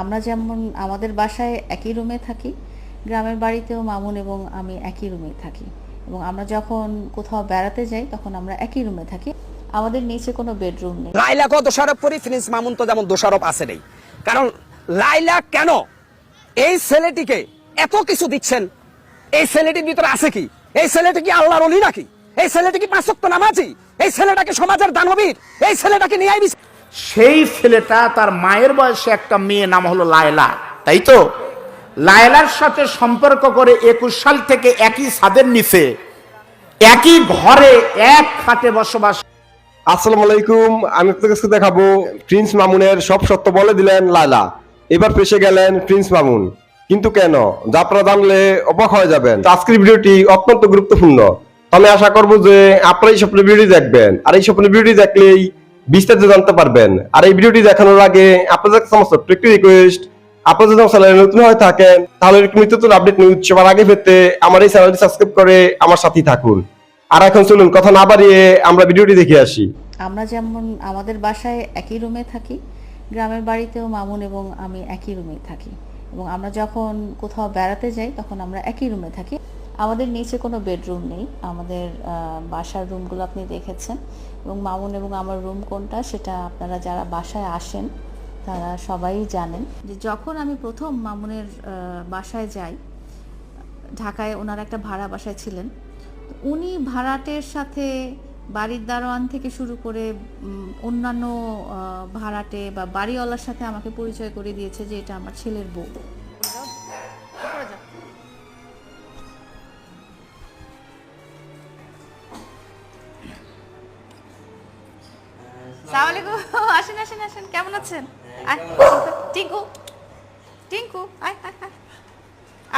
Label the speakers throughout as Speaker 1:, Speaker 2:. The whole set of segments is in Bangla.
Speaker 1: আমরা যেমন আমাদের বাসায় একই রুমে থাকি, গ্রামের বাড়িতেও মামুন এবং আমি একই রুমে থাকি। এবং আমরা যখন কোথাও বেড়াতে যাই, তখন আমরা একই রুমে থাকি। আমাদের নিচে কোনো বেডরুম নেই।
Speaker 2: লাইলাকেও দোষারোপ করি প্রিন্স মামুন তো যেমন দোষারোপ আছে নেই। কারণ লাইলা কেন এই ছেলেটিকে এত কিছু দিচ্ছেন? এই ছেলেটির ভিতরে আছে কি? এই ছেলেটি কি আল্লাহর অলি নাকি? এই ছেলেটি কি পাঁচক্ত নামাজি? এই ছেলেটাকে সমাজের দানবীর? এই ছেলেটাকে নিয়ে আইবি
Speaker 3: সেই ছেলেটা তার মায়ের বয়সে একটা মেয়ে নাম হলো লায়লা। তাই তো? লায়লার সাথে সম্পর্ক করে একুশ সাল থেকে একই ছাদের নিচে, একই ঘরে এক খাটে বসবাস।
Speaker 4: আসসালামু আলাইকুম, আমি আপনাদের কাছে দেখাবো প্রিন্স মামুনের সব সত্য বলে দিলেন লায়লা। এবার ফেসে গেলেন প্রিন্স মামুন। কিন্তু কেন? যা আপনারা জানলে অবাক হয়ে যাবেন। আজকের ভিডিওটি অত্যন্ত গুরুত্বপূর্ণ। আমি আশা করব যে আপনারা এই স্বপ্নের ভিডিও দেখবেন। আর এই স্বপ্নের ভিডিও দেখলেই বিস্তারিত জানতে পারবেন। আর এই ভিডিওটি দেখানোর আগে আপনাদের সমস্ত একটি রিকোয়েস্ট আপনারা যদি আমার চ্যানেলে নতুন হয়ে থাকেন তাহলে নতুন আপডেট নিউজ সবার আগে পেতে আমার এই চ্যানেলটি সাবস্ক্রাইব করে আমার সাথেই থাকুন। আর এখন চলুন, কথা না বাড়িয়ে আমরা ভিডিওটি দেখে আসি।
Speaker 1: আমরা যেমন আমাদের বাসায় একই রুমে থাকি, গ্রামের বাড়িতেও মামুন এবং আমি একই রুমে থাকি। এবং আমরা যখন কোথাও বেড়াতে যাই, তখন আমরা একই রুমে থাকি। আমাদের নিচে কোনো বেডরুম নেই। আমাদের বাসার রুমগুলো আপনি দেখেছেন। এবং মামুন এবং আমার রুম কোনটা সেটা আপনারা যারা বাসায় আসেন, তারা সবাই জানেন। যে যখন আমি প্রথম মামুনের বাসায় যাই, ঢাকায় ওনার একটা ভাড়া বাসায় ছিলেন উনি ভাড়াটের সাথে বাড়ির দারোয়ান থেকে শুরু করে অন্যান্য ভাড়াটে বা বাড়িওয়ালার সাথে আমাকে পরিচয় করে দিয়েছে যে এটা আমার ছেলের বউ। আছেন? আয়, টিঙ্কু টিঙ্কু আয় আয় আয়।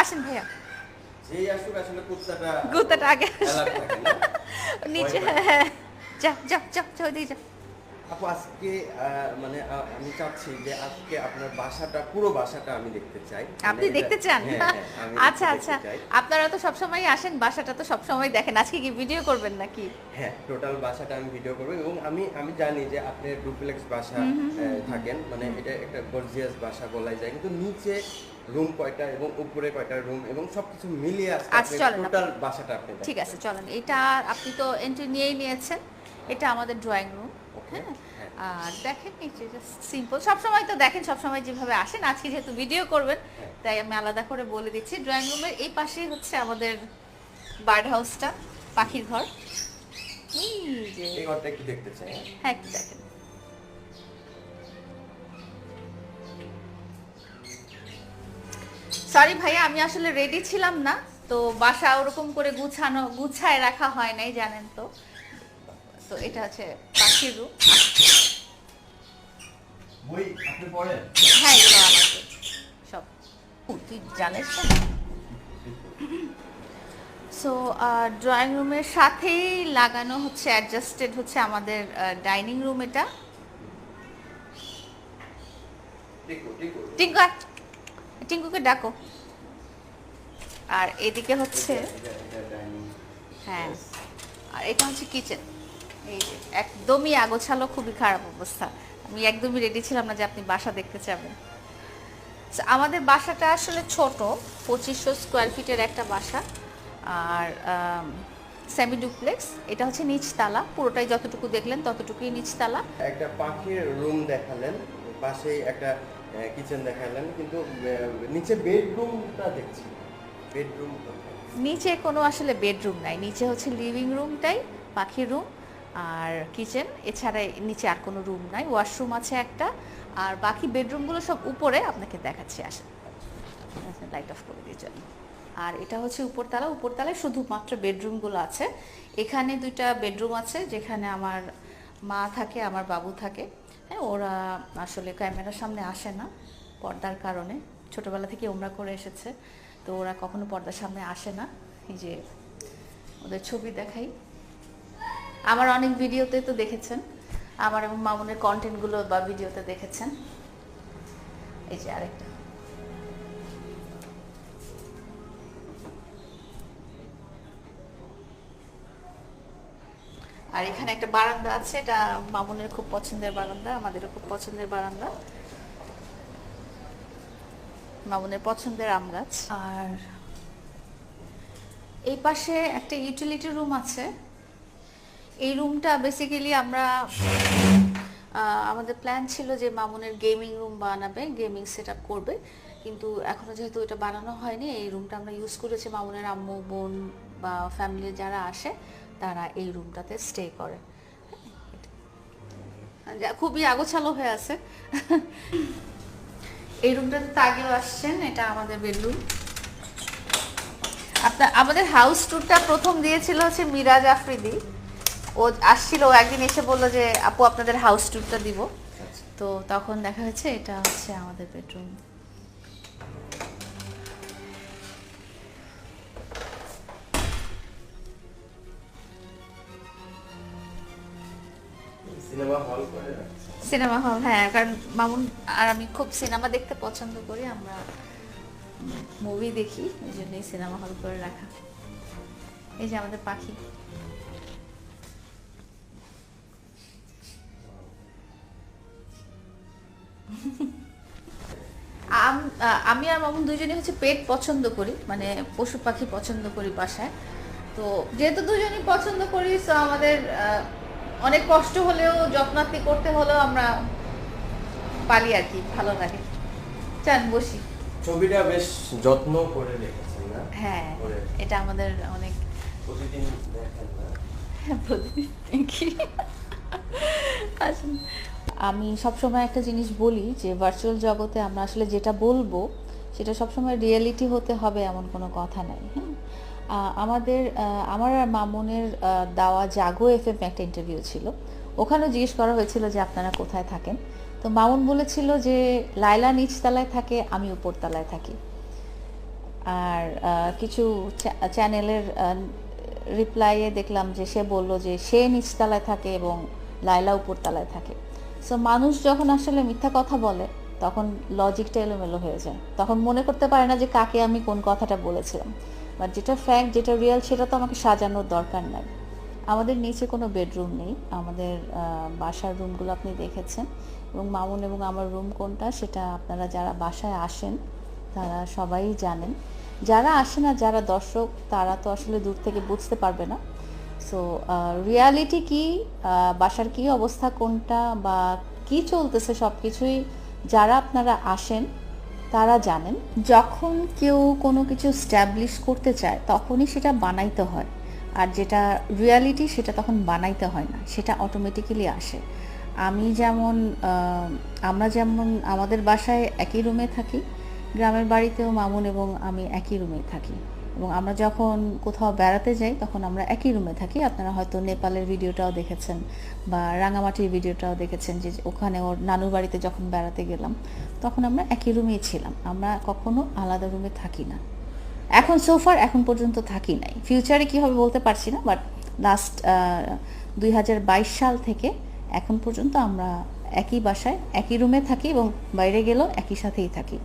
Speaker 1: আসেন ভাইয়া।
Speaker 5: কুত্তাটা
Speaker 1: আগে? নিচে
Speaker 5: ভয় পায়।
Speaker 1: হ্যাঁ যা যা যা যা যা।
Speaker 5: আপু আজকে মানে আমি চাচ্ছি যে আজকে আপনার বাসাটা পুরো বাসাটা আমি দেখতে চাই।
Speaker 1: আপনি
Speaker 5: মানে
Speaker 1: দেখতে
Speaker 5: এটা-
Speaker 1: চান?
Speaker 5: হ্যাঁ, হ্যাঁ,
Speaker 1: আচ্ছা আচ্ছা। আপনারা তো সবসময় আসেন বাসাটা তো সবসময় দেখেন। আজকে কি ভিডিও করবেন নাকি?
Speaker 5: হ্যাঁ টোটাল বাসাটা আমি ভিডিও করব এবং আমি আমি জানি যে আপনি ডুপ্লেক্স বাসা থাকেন। মানে এটা একটা গর্জিয়াস বাসা বলাই যায়। কিন্তু নিচে রুম কয়টা এবং উপরে কয়টা রুম এবং সবকিছু মিলিয়ে আজকে
Speaker 1: আচ্ছা,
Speaker 5: টোটাল বাসাটা আপনি।
Speaker 1: ঠিক আছে চলেন। এটা আপনি তো এন্ট্রি নিয়েই নিয়েছেন। এটা আমাদের ড্রয়িং রুম হ্যাঁ
Speaker 5: হ্যাঁ।
Speaker 1: আর দেখেন নিচে সিম্পল সবসময় তো দেখেন সবসময় যেভাবে আসেন আজকে যেহেতু ভিডিও করবেন
Speaker 5: হ্যাঁ।
Speaker 1: তাই আমি আলাদা করে বলে দিচ্ছি ড্রয়িং রুমের এই পাশেই হচ্ছে আমাদের বার্ড হাউসটা পাখির ঘর এই
Speaker 5: ঘরটা একটু দেখতে চাই? হ্যাঁ
Speaker 1: একটু দেখেন সরি ভাইয়া আমি আসলে রেডি ছিলাম না তো বাসা ওরকম করে গুছানো গুছায় রাখা হয় নাই জানেন তো তো এটা হচ্ছে পাখির
Speaker 5: বই আপনি পড়েন?
Speaker 1: হ্যাঁ এগুলো আমাকে সব। তুই জানিস সো ড্রয়িং রুমের সাথেই লাগানো হচ্ছে অ্যাডজাস্টেড হচ্ছে আমাদের ডাইনিং রুম এটা। টিঙ্কু। টিঙ্কুকে ডাকো। আর এদিকে হচ্ছে হ্যাঁ। আর এটা হচ্ছে কিচেন এই যে একদমই আগোছালো খুবই খারাপ অবস্থা। আমি একদমই রেডি ছিলাম না যে আপনি বাসা দেখতে যাবেন। আমাদের বাসাটা আসলে ছোট পঁচিশশো স্কোয়ার ফিটের একটা বাসা। আর সেমি ডুপ্লেক্স এটা হচ্ছে নিচতলা পুরোটাই যতটুকু দেখলেন ততটুকুই নিচতলা।
Speaker 5: একটা পাখির রুম দেখালেন পাশেই একটা কিচেন দেখালেন কিন্তু নিচে বেডরুমটা দেখছি। বেডরুম
Speaker 1: নিচে কোনো আসলে বেডরুম নাই নিচে হচ্ছে লিভিং রুমটাই পাখির রুম আর কিচেন এছাড়া নিচে আর কোনো রুম নাই ওয়াশরুম আছে একটা, আর বাকি বেডরুমগুলো সব উপরে, আপনাকে দেখাচ্ছি, আসেন। লাইট অফ করে দিয়ে চলেন আর এটা হচ্ছে উপরতলা, উপরতলায় শুধুমাত্র বেডরুমগুলো আছে। এখানে দুইটা বেডরুম আছে, যেখানে আমার মা থাকে, আমার বাবু থাকে। হ্যাঁ ওরা আসলে ক্যামেরার সামনে আসে না পর্দার কারণে। ছোটোবেলা থেকে ওমরা করে এসেছে, তো ওরা কখনো পর্দার সামনে আসে না। এই যে ওদের ছবি দেখাই। আমার অনেক ভিডিওতে তো দেখেছেন। আমার এবং মামুনের কন্টেন্টগুলো বা ভিডিওতে দেখেছেন। এই যে আরেকটা। আর এখানে একটা বারান্দা আছে এটা মামুনের খুব পছন্দের বারান্দা আমাদেরও খুব পছন্দের বারান্দা। মামুনের পছন্দের আম গাছ। আর এই পাশে একটা ইউটিলিটি রুম আছে। এই রুমটা বেসিক্যালি আমরা আমাদের প্ল্যান ছিল যে মামুনের গেমিং রুম বানাবে গেমিং সেট করবে। কিন্তু এখনও যেহেতু এটা বানানো হয়নি, এই রুমটা আমরা ইউজ করেছি মামুনের আম্মু, বোন বা ফ্যামিলির যারা আসে, তারা এই রুমটাতে স্টে করে। খুবই আগোছালো হয়ে আছে। এই রুমটাতে তো আগেও আসছেন, এটা আমাদের বেডরুম আপনার, আমাদের হাউস ট্যুরটা প্রথম দিয়েছিল হচ্ছে মিরাজ আফ্রিদি। ও আসছিল একদিন এসে বলল যে আপু আপনাদের হাউস ট্যুরটা দিব। তো তখন দেখা হয়েছে এটা হচ্ছে আমাদের bedroom
Speaker 5: cinema hall
Speaker 1: cinema hall হ্যাঁ কারণ মামুন আর আমি খুব সিনেমা দেখতে পছন্দ করি আমরা মুভি দেখি ওই জন্যই সিনেমা হল করে রাখা। এই যে আমাদের পাখি। আম- আর মামুন দুজনেই হচ্ছে পেট পছন্দ করি মানে পশু পাখি পছন্দ করি বাসায়। তো যেহেতু দুজনেই পছন্দ করি তো আমাদের অনেক কষ্ট হলেও যত্নার্থী করতে হলেও আমরা পালি আর কি ভালো লাগে। চান বসি।
Speaker 5: ছবিটা বেশ যত্ন করে রেখেছেন না?
Speaker 1: হ্যাঁ এটা আমাদের অনেক
Speaker 5: প্রতিদিন দেখেন না?
Speaker 1: হ্যাঁ, প্রতিদিন আমি সবসময় একটা জিনিস বলি যে ভার্চুয়াল জগতে আমরা আসলে যেটা বলব, সেটা সবসময় রিয়েলিটি হতে হবে এমন কোনো কথা নাই হ্যাঁ? আমাদের আমার আর মামুনের দেওয়া জাগো এফ এম একটা ইন্টারভিউ ছিল। ওখানেও জিজ্ঞেস করা হয়েছিল যে, আপনারা কোথায় থাকেন? তো মামুন বলেছিল যে লাইলা নিচতলায় থাকে, আমি উপরতলায় থাকি। আর কিছু চ্যানেলের রিপ্লাইয়ে দেখলাম যে, সে বলল যে, সে নিচতলায় থাকে এবং লাইলা উপরতলায় থাকে। সো মানুষ যখন আসলে মিথ্যা কথা বলে, তখন লজিকটা এলোমেলো হয়ে যায়। তখন মনে করতে পারে না যে, কাকে আমি কোন কথাটা বলেছিলাম। বাট যেটা ফ্যাক্ট যেটা রিয়েল সেটা তো আমাকে সাজানোর দরকার নাই। আমাদের নিচে কোনো বেডরুম নেই। আমাদের বাসার রুমগুলো আপনি দেখেছেন। এবং মামুন এবং আমার রুম কোনটা, সেটা আপনারা যারা বাসায় আসেন, তারা সবাই জানেন। যারা আসে না, যারা দর্শক, তারা তো আসলে দূর থেকে বুঝতে পারবে না। সো রিয়ালিটি কি বাসার কি অবস্থা, কোনটা বা কি চলতেছে সব কিছুই যারা আপনারা আসেন, তারা জানেন। যখন কেউ কোনো কিছু স্ট্যাবলিশ করতে চায়, তখনই সেটা বানাইতে হয়। আর যেটা রিয়ালিটি সেটা তখন বানাইতে হয় না, সেটা অটোমেটিক্যালি আসে। আমি যেমন আমরা যেমন, আমাদের বাসায় একই রুমে থাকি, গ্রামের বাড়িতেও মামুন এবং আমি একই রুমে থাকি। এবং আমরা যখন কোথাও বেড়াতে যাই, তখন আমরা একই রুমে থাকি। আপনারা হয়তো নেপালের ভিডিওটাও দেখেছেন বা রাঙামাটির ভিডিওটাও দেখেছেন যে ওখানে ওর নানুর বাড়িতে যখন বেড়াতে গেলাম, তখন আমরা একই রুমেই ছিলাম। আমরা কখনো আলাদা রুমে থাকি না। এখন সোফার এখন পর্যন্ত থাকি নাই। ফিউচারে কি হবে বলতে পারছি না বাট লাস্ট দুই হাজার বাইশ সাল থেকে এখন পর্যন্ত আমরা একই বাসায়, একই রুমে থাকি এবং বাইরে গেলেও একই সাথেই থাকি।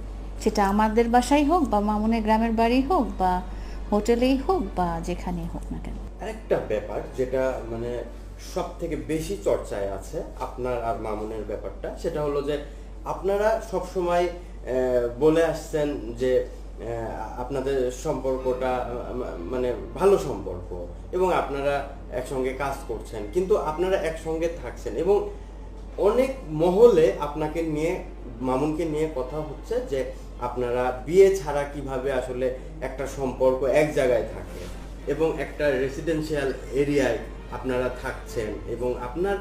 Speaker 1: সেটা আমাদের বাসাই হোক বা মামুনের গ্রামের বাড়ি হোক বা হোটেলেই হোক বা যেখানেই হোক না কেন।
Speaker 5: আরেকটা ব্যাপার যেটা মানে সব থেকে বেশি চর্চায় আছে আপনার আর মামুনের ব্যাপারটা, সেটা হলো যে আপনারা সব সময় বলে আসছেন যে আপনাদের সম্পর্কটা মানে ভালো সম্পর্ক এবং আপনারা একসঙ্গে কাজ করছেন, কিন্তু আপনারা একসঙ্গে থাকছেন এবং অনেক মহলে আপনাকে নিয়ে, মামুনকে নিয়ে কথা হচ্ছে যে আপনারা বিয়ে ছাড়া কীভাবে আসলে একটা সম্পর্ক এক জায়গায় থাকে এবং একটা রেসিডেন্সিয়াল এরিয়ায় আপনারা থাকছেন এবং আপনার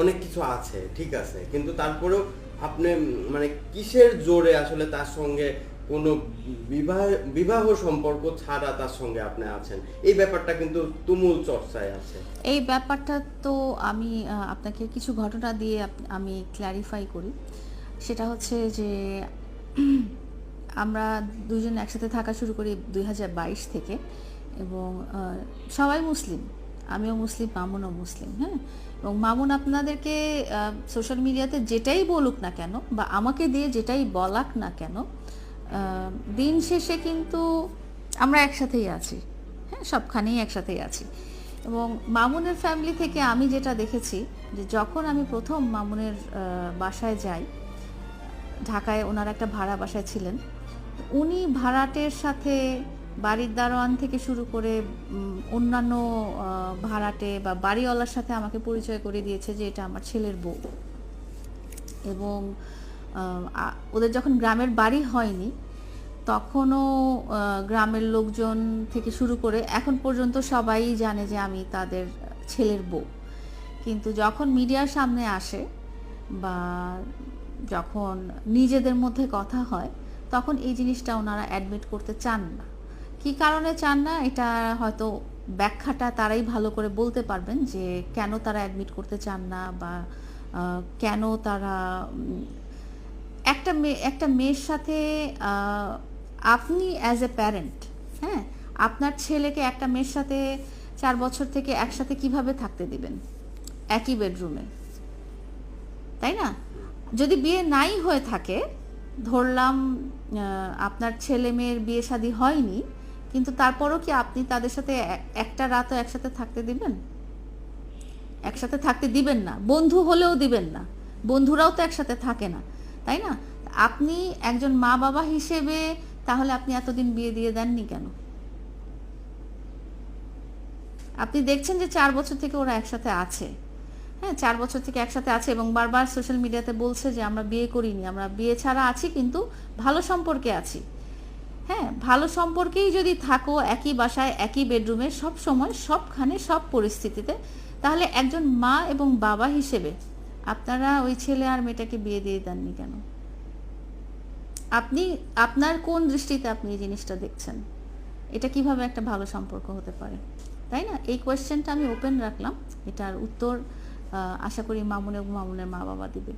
Speaker 5: অনেক কিছু আছে, ঠিক আছে। কিন্তু তারপরেও আপনি মানে কিসের জোরে আসলে তার সঙ্গে কোনো বিবাহ বিবাহ সম্পর্ক ছাড়া তার সঙ্গে আপনি আছেন? এই ব্যাপারটা কিন্তু তুমুল চর্চায় আছে।
Speaker 1: এই ব্যাপারটা তো আমি আপনাকে কিছু ঘটনা দিয়ে আমি ক্ল্যারিফাই করি। সেটা হচ্ছে যে আমরা দুজন একসাথে থাকা শুরু করি দুই হাজার বাইশ থেকে এবং সবাই মুসলিম। আমিও মুসলিম, মামুনও মুসলিম হ্যাঁ? এবং মামুন আপনাদেরকে সোশ্যাল মিডিয়াতে যেটাই বলুক না কেন বা আমাকে দিয়ে যেটাই বলাক না কেন দিন শেষে কিন্তু আমরা একসাথেই আছি হ্যাঁ? সবখানেই একসাথেই আছি। এবং মামুনের ফ্যামিলি থেকে আমি যেটা দেখেছি যে যখন আমি প্রথম মামুনের বাসায় যাই ঢাকায় ওনার একটা ভাড়া বাসায় ছিলেন। উনি ভাড়াটের সাথে বাড়ির দারোয়ান থেকে শুরু করে অন্যান্য ভাড়াটে বা বাড়িওয়ালার সাথে আমাকে পরিচয় করে দিয়েছে যে এটা আমার ছেলের বউ। এবং ওদের যখন গ্রামের বাড়ি হয়নি, তখনও গ্রামের লোকজন থেকে শুরু করে এখন পর্যন্ত সবাই জানে যে আমি তাদের ছেলের বউ। কিন্তু যখন মিডিয়ার সামনে আসে বা যখন নিজেদের মধ্যে কথা হয়, তখন এই জিনিসটা ওনারা অ্যাডমিট করতে চান না। কি কারণে চান না? এটা হয়তো ব্যাখ্যাটা তারাই ভালো করে বলতে পারবেন যে কেন তারা অ্যাডমিট করতে চান না বা কেন তারা একটা মেয়ে একটা মেয়ের সাথে আপনি অ্যাজ এ প্যারেন্ট হ্যাঁ? আপনার ছেলেকে একটা মেয়ের সাথে চার বছর থেকে একসাথে কীভাবে থাকতে দিবেন? একই বেডরুমে তাই না? যদি বিয়ে নাই হয়ে থাকে, ধরলাম আপনার ছেলে মেয়ের বিয়ে শাদী হয়নি, কিন্তু তারপরও কি আপনি তাদের সাথে একটা রাতও একসাথে থাকতে দিবেন? একসাথে থাকতে দিবেন না, বন্ধু হলেও দিবেন না, বন্ধুরাও তো একসাথে থাকে না, তাই না? আপনি একজন মা বাবা হিসেবে তাহলে আপনি এতদিন বিয়ে দিয়ে দেননি কেন? আপনি দেখছেন যে চার বছর থেকে ওরা একসাথে আছে। হ্যাঁ চার বছর থেকে একসাথে আছে এবং বারবার সোশ্যাল মিডিয়াতে বলছে যে আমরা বিয়ে করিনি, আমরা বিয়ে ছাড়া আছি কিন্তু ভালো সম্পর্কে আছি। হ্যাঁ ভালো সম্পর্কেই যদি থাকো একই বাসায়, একই বেডরুমে সব সময় সবখানে সব পরিস্থিতিতে, তাহলে একজন মা এবং বাবা হিসেবে আপনারা ওই ছেলে আর মেয়েটাকে বিয়ে দিয়ে দেননি কেন? আপনি, আপনার কোন দৃষ্টিতে আপনি এই জিনিসটা দেখছেন? এটা কীভাবে একটা ভালো সম্পর্ক হতে পারে? তাই না? এই কোয়েশ্চেনটা আমি ওপেন রাখলাম, এটার উত্তর আশা করি মামুন এবং মামুনের মা বাবা দিবে।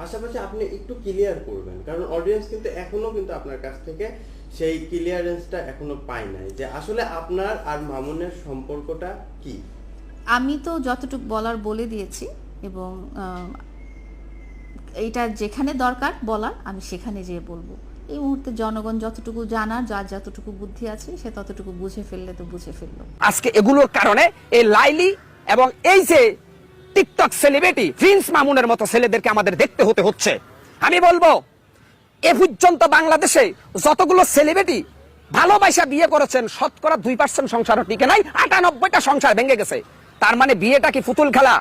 Speaker 5: পাশাপাশি আপনি একটু ক্লিয়ার করবেন কারণ অডিয়েন্স কিন্তু এখনও কিন্তু আপনার কাছ থেকে সেই ক্লিয়ারেন্সটা এখনও পাই নাই যে আসলে আপনার আর মামুনের সম্পর্কটা কি।
Speaker 1: আমি তো যতটুকু বলার বলে দিয়েছি এবং এটা যেখানে দরকার বলার আমি সেখানে যেয়ে বলব। এই মুহূর্তে জনগণ যতটুকু জানার যার যতটুকু বুদ্ধি আছে সে ততটুকু বুঝে ফেললে তো বুঝে ফেলল।
Speaker 2: আজকে এগুলোর কারণে এই লাইলি এবং এই যে টিকটক সেলিব্রিটি, প্রিন্স মামুনের মতো ছেলেদেরকে আমাদের দেখতে হতে হচ্ছে। আমি বলব, এ পর্যন্ত বাংলাদেশে যতগুলো সেলিব্রিটি ভালোবাসা বিয়ে করেছেন, শতকরা দুই পার্সেন্ট সংসারও টিকে নাই, আটানব্বইটা সংসার ভেঙে গেছে। তার মানে বিয়েটা কি ফুতুল খেলা?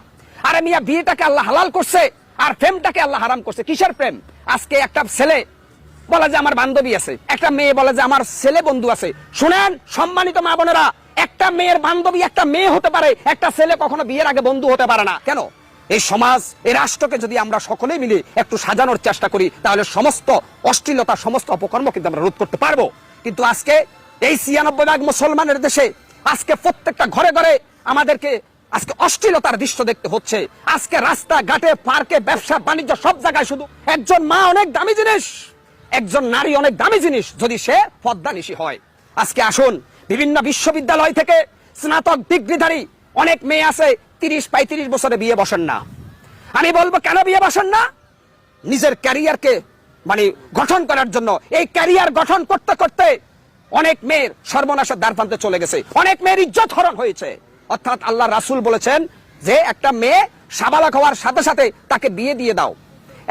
Speaker 2: আরে মিয়া, বিয়েটাকে আল্লাহ হালাল করছে আর প্রেমটাকে আল্লাহ হারাম করছে। কিসের প্রেম? আজকে একটা ছেলে বলে যে আমার বান্ধবী আছে, একটা মেয়ে বলে যে আমার ছেলে বন্ধু আছে। শুনেন, সম্মানিত মা বোনেরা একটা মেয়ের বান্ধবী, একটা মেয়ে হতে পারে, একটা ছেলে কখনো বিয়ের আগে বন্ধু হতে পারে না। কেন? এই সমাজ, এই রাষ্ট্রকে যদি আমরা সকলে মিলে একটু সাজানোর চেষ্টা করি, তাহলে সমস্ত অশ্লীলতা, সমস্ত অপকর্ম কিন্তু আমরা রোধ করতে পারব। কিন্তু আজকে এই ছিয়ানব্বই ভাগ মুসলমানের দেশে, আজকে প্রত্যেকটা ঘরে ঘরে আমাদেরকে আজকে অশ্লীলতার দৃশ্য দেখতে হচ্ছে। আজকে রাস্তা ঘাটে পার্কে, ব্যবসা, বাণিজ্য, সব জায়গায় শুধু একজন মা অনেক দামি জিনিস, একজন নারী অনেক দামি জিনিস, যদি সে পদ্মানিশী হয়। আজকে আসুন বিভিন্ন বিশ্ববিদ্যালয় থেকে স্নাতক ডিগ্রিধারী অনেক মেয়ে আছে, তিরিশ পঁয়ত্রিশ বছরে বিয়ে বসেন না। আমি বলব, কেন বিয়ে বসেন না? নিজের ক্যারিয়ারকে মানে গঠন করার জন্য। এই ক্যারিয়ার গঠন করতে করতে অনেক মেয়ের সর্বনাশের দ্বার প্রান্তে চলে গেছে। অনেক মেয়ের ইজ্জত হরণ হয়েছে। অর্থাৎ আল্লাহ রাসূল বলেছেন যে, একটা মেয়ে সাবালক হওয়ার সাথে সাথে তাকে বিয়ে দিয়ে দাও।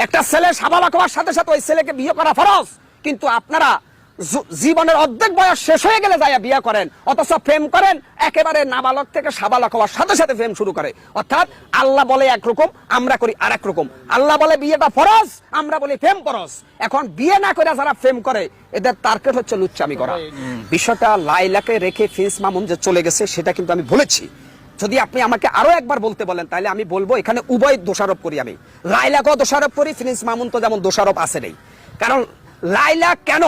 Speaker 2: একটা ছেলে সাবালক হওয়ার সাথে সাথে ওই ছেলেকে বিয়ে করা ফরজ। কিন্তু আপনারা জীবনের অর্ধেক বয়স শেষ হয়ে গেলে যাইয়া বিয়ে করেন অথচ প্রেম করেন একেবারে নাবালক থেকে সাবালক হওয়ার সাথে সাথে প্রেম শুরু করে। অর্থাৎ আল্লাহ বলে একরকম আমরা করি আর রকম আল্লাহ বলে বিয়েটা ফরজ আমরা বলি প্রেম ফরজ। এখন বিয়ে না করে যারা প্রেম করে এদের টার্গেট হচ্ছে লুচ্চামি করা। বিষয়টা লাইলাকে রেখে ফিন্স মামুন যে চলে গেছে সেটা কিন্তু আমি বলেছি। যদি আপনি আমাকে আরও একবার বলতে বলেন তাহলে আমি বলব এখানে উভয় দোষারোপ করি আমি। লাইলাকেও দোষারোপ করি ফিনিস মামুন তো যেমন দোষারোপ আছে নেই। কারণ লাইলা কেন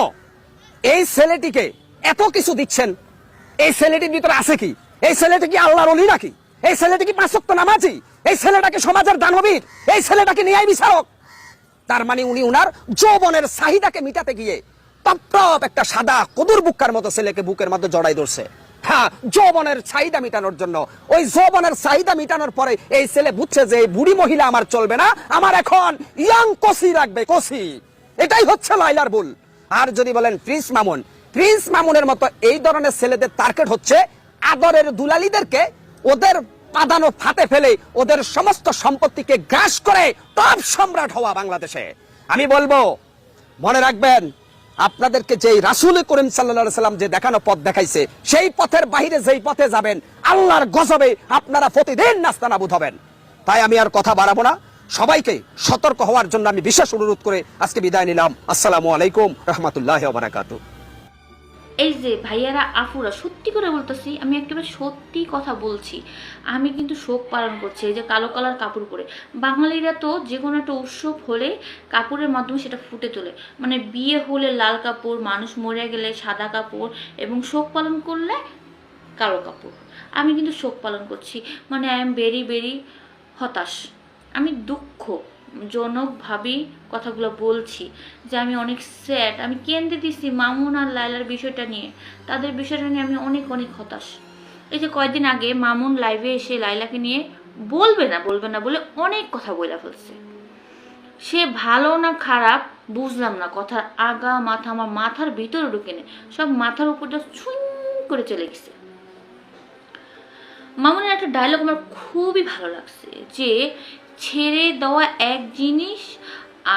Speaker 2: এই ছেলেটিকে এত কিছু দিচ্ছেন। এই ছেলেটির ভিতরে আছে কি? এই ছেলেটি কি আল্লাহর অলি নাকি? এই ছেলেটি কি পাঁচক্ত নামাজি? এই ছেলেটাকে সমাজের দানবীর? এই ছেলেটাকে ন্যায় বিচারক? তার মানে উনি উনার যৌবনের চাহিদাকে মিটাতে গিয়ে টপ একটা সাদা কদুর বুক্কার মতো ছেলেকে বুকের মধ্যে জড়াই ধরছে। হ্যাঁ যৌবনের চাহিদা মিটানোর জন্য। ওই যৌবনের চাহিদা মিটানোর পরে এই ছেলে বুঝছে যে এই বুড়ি মহিলা আমার চলবে না। আমার এখন ইয়াং কসি রাখবে কসি। এটাই হচ্ছে লাইলার ভুল। আর যদি বলেন প্রিন্স মামুন, প্রিন্স মামুনের মতো এই ধরনের ছেলেদের টার্গেট হচ্ছে আদরের দুলালিদেরকে ওদের পাদানো ফাতে ফেলে ওদের সমস্ত সম্পত্তিকে গ্রাস করে টপ সম্রাট হওয়া বাংলাদেশে। আমি বলব, মনে রাখবেন, আপনাদেরকে যেই রাসুল করিম সাল্লা সাল্লাম যে দেখানো পথ দেখাইছে, সেই পথের বাইরে যেই পথে যাবেন, আল্লাহর গজবে আপনারা প্রতিদিন নাস্তানাবুদ হবেন। তাই আমি আর কথা বাড়াবো না। সবাইকে সতর্ক হওয়ার জন্য আমি বিশেষ অনুরোধ করে আজকে বিদায় নিলাম। আসসালামু আলাইকুম, রহমতুল্লাহ বারাকাতু।
Speaker 6: এই যে ভাইয়ারা, আফুরা, সত্যি করে বলতেছি, আমি একেবারে সত্যি কথা বলছি। আমি কিন্তু শোক পালন করছি, এই যে কালো কালার কাপড় পরে। বাঙালিরা তো যে কোনো একটা উৎসব হলে কাপড়ের মাধ্যমে সেটা ফুটে তোলে। মানে বিয়ে হলে লাল কাপড়, মানুষ মরে গেলে সাদা কাপড় এবং শোক পালন করলে কালো কাপড়। আমি কিন্তু শোক পালন করছি। মানে আই এম ভেরি ভেরি হতাশ। আমি দুঃখ জনকভাবেই কথাগুলো বলছি যে আমি অনেক স্যাড আমি কেন্দ্রে দিছি মামুন আর লাইলার বিষয়টা নিয়ে। তাদের বিষয়টা নিয়ে আমি অনেক অনেক হতাশ। এই যে কয়েকদিন আগে মামুন লাইভে এসে লাইলাকে নিয়ে বলবে না বলবে না বলে অনেক কথা বলে ফেলছে। সে ভালো না খারাপ বুঝলাম না, কথার আগা, মাথা আমার মাথার ভিতরে ঢুকে নে, সব মাথার উপর দিয়ে ছুঁই করে চলে গেছে। মামুনের একটা ডায়লগ আমার খুবই ভালো লাগছে যে ছেড়ে দেওয়া এক জিনিস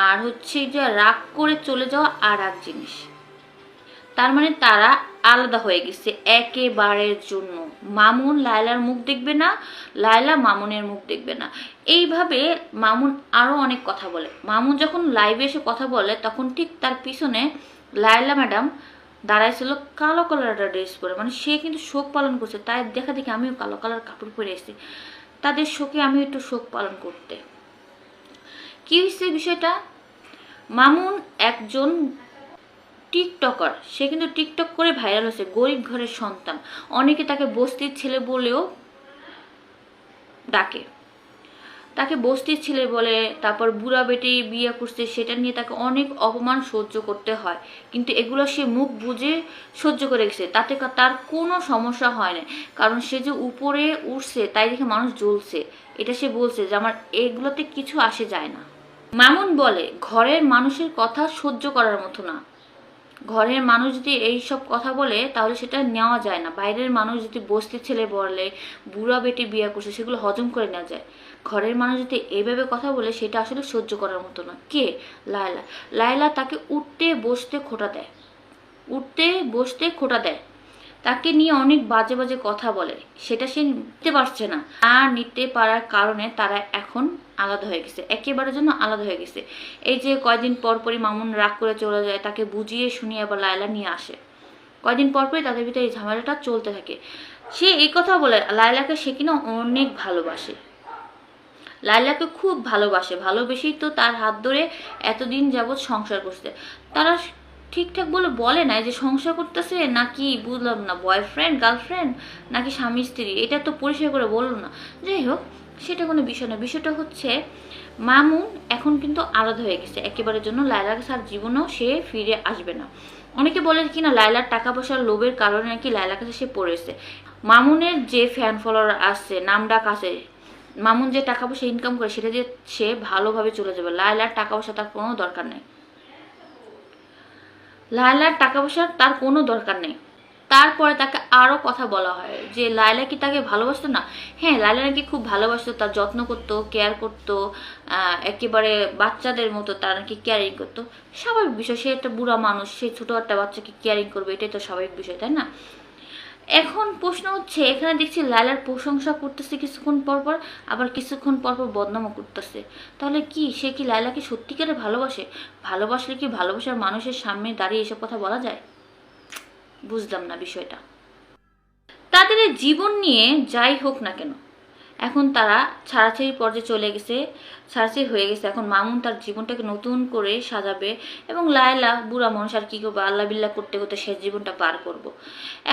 Speaker 6: আর হচ্ছে যে রাগ করে চলে যাওয়া আর এক জিনিস। তার মানে তারা আলাদা হয়ে গেছে একেবারের জন্য। মামুন লায়লার মুখ দেখবে না, লায়লা মামুনের মুখ দেখবে না। এইভাবে মামুন আরও অনেক কথা বলে। মামুন যখন লাইভে এসে কথা বলে, তখন ঠিক তার পিছনে লায়লা ম্যাডাম দাঁড়াইছিল কালো কালার একটা ড্রেস পরে। মানে সে কিন্তু শোক পালন করছে। তাই দেখা দেখি আমিও কালো কালার কাপড় পরে এসেছি। তাদের শোকে আমি একটু শোক পালন করতে। কি হয়েছে বিষয়টা? মামুন একজন টিকটকার। সে কিন্তু টিকটক করে ভাইরাল হয়েছে, গরিব ঘরের সন্তান। অনেকে তাকে বস্তির ছেলে বলেও ডাকে। তাকে বস্তির ছেলে বলে, তারপর বুড়া বেটে বিয়ে করছে, সেটা নিয়ে তাকে অনেক অপমান সহ্য করতে হয়। কিন্তু এগুলো সে মুখ বুঝে সহ্য করে গেছে। তাতে তার কোনো সমস্যা হয় না কারণ সে যে উপরে উঠছে, তাই দেখে মানুষ জ্বলছে। এটা সে বলছে যে, আমার এগুলোতে কিছু আসে যায় না। মামুন বলে, ঘরের মানুষের কথা সহ্য করার মতো না। ঘরের মানুষ যদি এই সব কথা বলে, তাহলে সেটা নেওয়া যায় না। বাইরের মানুষ যদি বস্তির ছেলে বলে, বুড়া বেটে বিয়ে করছে, সেগুলো হজম করে নেওয়া যায়। ঘরের মানুষ যদি এইভাবে কথা বলে, সেটা আসলে সহ্য করার মতো না কে? লায়লা। লায়লা তাকে উঠতে বসতে খোটা দেয়। উঠতে বসতে খোটা দেয়। তাকে নিয়ে অনেক বাজে বাজে কথা বলে। সেটা সে নিতে পারছে না। আর নিতে পারার কারণে তারা এখন আলাদা হয়ে গেছে। একেবারে জন্য আলাদা হয়ে গেছে। এই যে কয়দিন পর পরই মামুন রাগ করে চলে যায়, তাকে বুঝিয়ে শুনিয়ে আবার লায়লা নিয়ে আসে। কয়দিন পর পরই তাদের ভিতরে এই ঝামেলাটা চলতে থাকে। সে এই কথা বলে, লায়লাকে সে কিনা অনেক ভালোবাসে। লাইলাকে খুব ভালোবাসে, ভালোবেসেই তো তার হাত ধরে এতদিন যাবৎ সংসার করছে। তারা ঠিকঠাক বলে বলে না যে সংসার করতেছে নাকি বুঝলাম না বয়ফ্রেন্ড গার্লফ্রেন্ড নাকি স্বামী, স্ত্রী, এটা তো পরিষ্কার করে বলল না। যাই হোক, সেটা কোনো বিষয় না। বিষয়টা হচ্ছে, মামুন এখন কিন্তু আলাদা হয়ে গেছে। একেবারের জন্য লাইলার সার জীবনেও সে ফিরে আসবে না। অনেকে বলে কি না লাইলার টাকা পয়সার লোভের কারণে নাকি লাইলার কাছে সে পড়েছে। মামুনের যে ফ্যান ফলোয়ার আসছে নামডাক আছে মামুন যে টাকা পয়সা ইনকাম করে, সেটা দিয়ে সে ভালোভাবে চলে যাবে। লায়লার টাকা পয়সা তার কোনো দরকার নেই। লায়লার টাকা পয়সার তার কোনো দরকার নেই। তারপরে তাকে আরও কথা বলা হয় যে, লায়লা কি তাকে ভালোবাসতো না? হ্যাঁ লায়লা নাকি খুব ভালোবাসতো, তার যত্ন করতো কেয়ার করতো একেবারে বাচ্চাদের মতো তার নাকি কেয়ারিং করতো। স্বাভাবিক বিষয়, সে একটা বুড়া মানুষ, সে ছোটো একটা বাচ্চাকে কেয়ারিং করবে, এটাই তো স্বাভাবিক বিষয়, তাই না? এখন প্রশ্ন হচ্ছে, এখানে দেখছি লালার প্রশংসা করতেছে কিছুক্ষণ পর পর, আবার কিছুক্ষণ পর পর বদনামও করতেছে। তাহলে কি, সে কি লাইলাকে সত্যিকারে ভালোবাসে? ভালোবাসলে কি ভালোবাসার মানুষের সামনে দাঁড়িয়ে এসব কথা বলা যায়? বুঝলাম না বিষয়টা। তাদের জীবন নিয়ে যাই হোক না কেন এখন তারা ছাড়াছাড়ি পর্যায়ে চলে গেছে, ছাড়াছাড়ি হয়ে গেছে। এখন মামুন তার জীবনটাকে নতুন করে সাজাবে এবং লায়লা, বুড়া মানুষ আর কী করবে? আল্লাহ বিল্লাহ করতে করতে সে জীবনটা পার করব।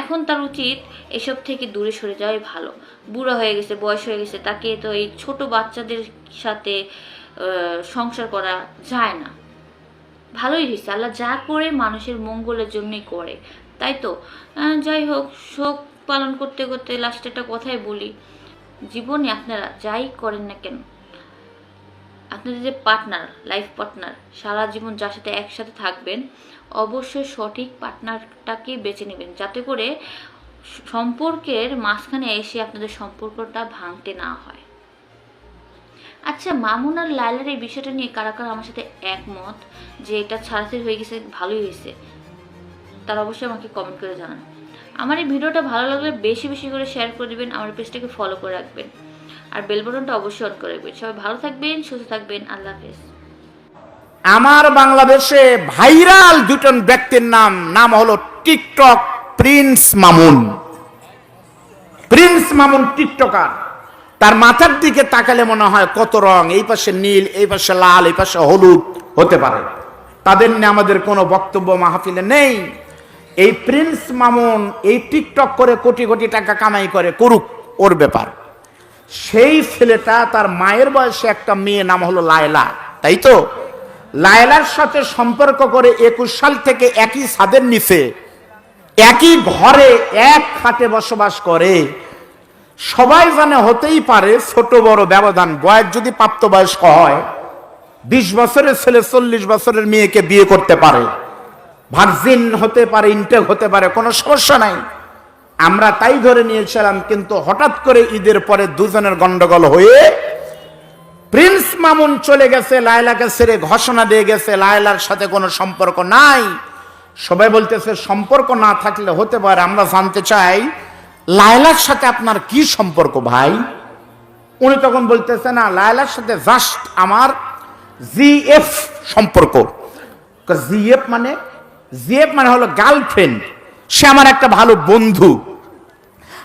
Speaker 6: এখন তার উচিত এসব থেকে দূরে সরে যাওয়াই ভালো। বুড়া হয়ে গেছে, বয়স হয়ে গেছে, তাকে তো এই ছোট বাচ্চাদের সাথে সংসার করা যায় না। ভালোই হয়েছে। আল্লাহ যা করে মানুষের মঙ্গলের জন্যই করে, তাই তো? যাই হোক, শোক পালন করতে করতে লাস্টে একটা কথাই বলি। জীবনে আপনারা যাই করেন না কেন, আপনাদের যে পার্টনার লাইফ পার্টনার সারা জীবন যার সাথে একসাথে থাকবেন, অবশ্যই সঠিক পার্টনারটাকে বেছে নেবেন। যাতে করে সম্পর্কের মাঝখানে এসে আপনাদের সম্পর্কটা ভাঙতে না হয়। আচ্ছা মামুন আর লাইলার এই বিষয়টা নিয়ে কারা কারা আমার সাথে একমত যে এটা ছাড়াছাড়ি হয়ে গেছে, ভালোই হয়েছে? তারা অবশ্যই আমাকে কমেন্ট করে জানান। আমার এই ভিডিওটা ভালো লাগলে বেশি বেশি করে শেয়ার করে দিবেন, আমার পেজটাকে ফলো করে রাখবেন। আর বেল অবশ্যই অন করে রাখবেন। সবাই ভালো থাকবেন, সুস্থ থাকবেন, আল্লাহ হাফেজ।
Speaker 3: আমার বাংলাদেশে ভাইরাল দুজন ব্যক্তির নাম নাম হলো TikTok Prince Mamun. Prince Mamun TikToker. তার মাথার দিকে তাকালে মনে হয় কত রং, এই পাশে নীল, এই পাশে লাল, এই পাশে হলুদ হতে পারে। তাদের নিয়ে আমাদের কোনো বক্তব্য মাহফিলে নেই। এই প্রিন্স মামুন এই টিকটক করে কোটি কোটি টাকা কামাই করে, করুক ওর ব্যাপার। সেই ছেলেটা তার মায়ের বয়সে একটা মেয়ে নাম হলো লায়লা, তাই তো? লায়লার সাথে সম্পর্ক করে একুশ সাল থেকে একই ছাদের নিচে, একই ঘরে এক খাটে বসবাস করে। সবাই জানে হতেই পারে ছোট বড় ব্যবধান, বয়স যদি প্রাপ্তবয়স্ক হয়, বিশ বছরের ছেলে চল্লিশ বছরের মেয়েকে বিয়ে করতে পারে। ভার্জিন হতে পারে, ইনটেক হতে পারে, কোনো সমস্যা নাই। আমরা তাই ধরে নিয়েছিলাম, কিন্তু হঠাৎ করে ঈদের পরে দুজনের গন্ডগোল হয়ে প্রিন্স মামুন চলে গেছে, লায়লাকে ছেড়ে ঘোষণা দিয়ে গেছে, লায়লার সাথে কোনো সম্পর্ক নাই। সবাই বলতেছে, সম্পর্ক না থাকলে হতে পারে, আমরা জানতে চাই, লায়লার সাথে আপনার কি সম্পর্ক ভাই? উনি তখন বলতেছে, না, লায়লার সাথে জাস্ট আমার জিএফ সম্পর্ক। জিএফ মানে জিএফ মানে হলো গার্লফ্রেন্ড সে আমার একটা ভালো বন্ধু।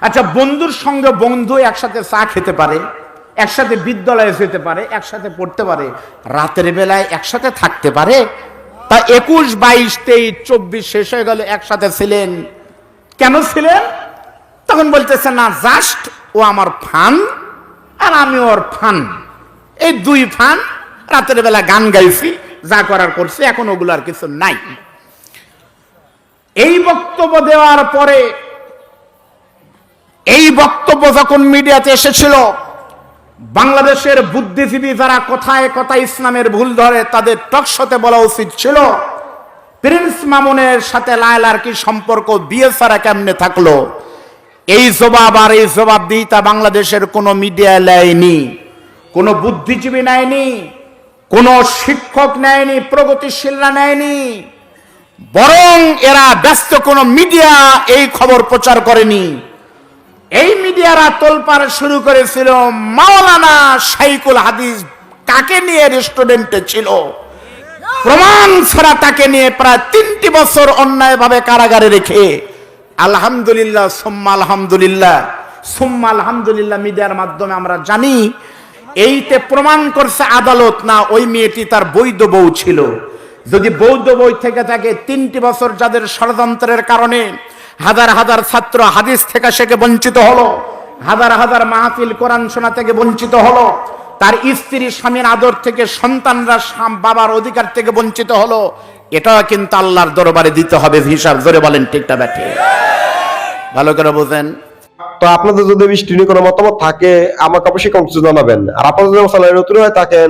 Speaker 3: আচ্ছা বন্ধুর সঙ্গে বন্ধু একসাথে চা খেতে পারে, একসাথে বিদ্যালয়ে যেতে পারে, একসাথে পড়তে পারে, রাতের বেলায় একসাথে থাকতে পারে, তা একুশ, বাইশ, তেইশ, চব্বিশ শেষ হয়ে গেল, একসাথে ছিলেন। কেন ছিলেন? তখন বলতেছে, না জাস্ট ও আমার ফান আর আমি ওর ফান এই দুই ফান রাতের বেলা গান গাইছি, যা করার করছি, এখন ওগুলো আর কিছু নাই। এই বক্তব্য দেওয়ার পরে, এই বক্তব্য যখন মিডিয়াতে এসেছিল, বাংলাদেশের বুদ্ধিজীবী যারা কথায় কথা ইসলামের ভুল ধরে, তাদের টকশতে বলা উচিত ছিল, প্রিন্স মামুনের সাথে লায়লার কি সম্পর্ক বিয়ে ছাড়া কেমনে থাকল? এই জবাব আর এই জবাব দিই তা বাংলাদেশের কোনো মিডিয়া নেয়নি, কোনো বুদ্ধিজীবী নেয়নি, কোনো শিক্ষক নেয়নি, প্রগতিশীলরা নেয়নি। বরং এরা ব্যস্ত কোনো মিডিয়া এই খবর প্রচার করেনি। এই মিডিয়ারা তোলপাড় শুরু করেছিল, মাওলানা সাইকুল হাদিস কাকে নিয়ে রেস্টুরেন্টে ছিল? প্রমাণ ছাড়া তাকে নিয়ে প্রায় তিনটি বছর অন্যায়ভাবে কারাগারে রেখে, আলহামদুলিল্লাহ, সোম্মা আলহামদুলিল্লাহ সোম্মা আলহামদুলিল্লাহ মিডিয়ার মাধ্যমে আমরা জানি, এইতে প্রমাণ করছে আদালত না ওই মেয়েটি তার বৈধ বউ ছিল। যদি বৌদ্ধ বই থেকে থাকে, তিনটি বছর যাদের ষড়যন্ত্রের কারণে হাজার হাজার ছাত্র হাদিস থেকে শেখে বঞ্চিত হলো, হাজার হাজার মাহফিল কোরআন শোনা থেকে বঞ্চিত হলো, তার স্ত্রী, স্বামীর আদর থেকে সন্তানরা বাবার অধিকার থেকে বঞ্চিত হলো, এটাও কিন্তু আল্লাহর দরবারে দিতে হবে হিসাব। ধরে বলেন ঠিকটা ব্যাঠে? ভালো করে বোঝেন।
Speaker 4: তো আপনাদের যদি বৃষ্টি নিয়ে কোনো মতামত থাকে, আমাকে অবশ্যই কমেন্টে জানাবেন। আর আপনারা যদি চ্যানেলে নতুন হয়ে, থাকেন।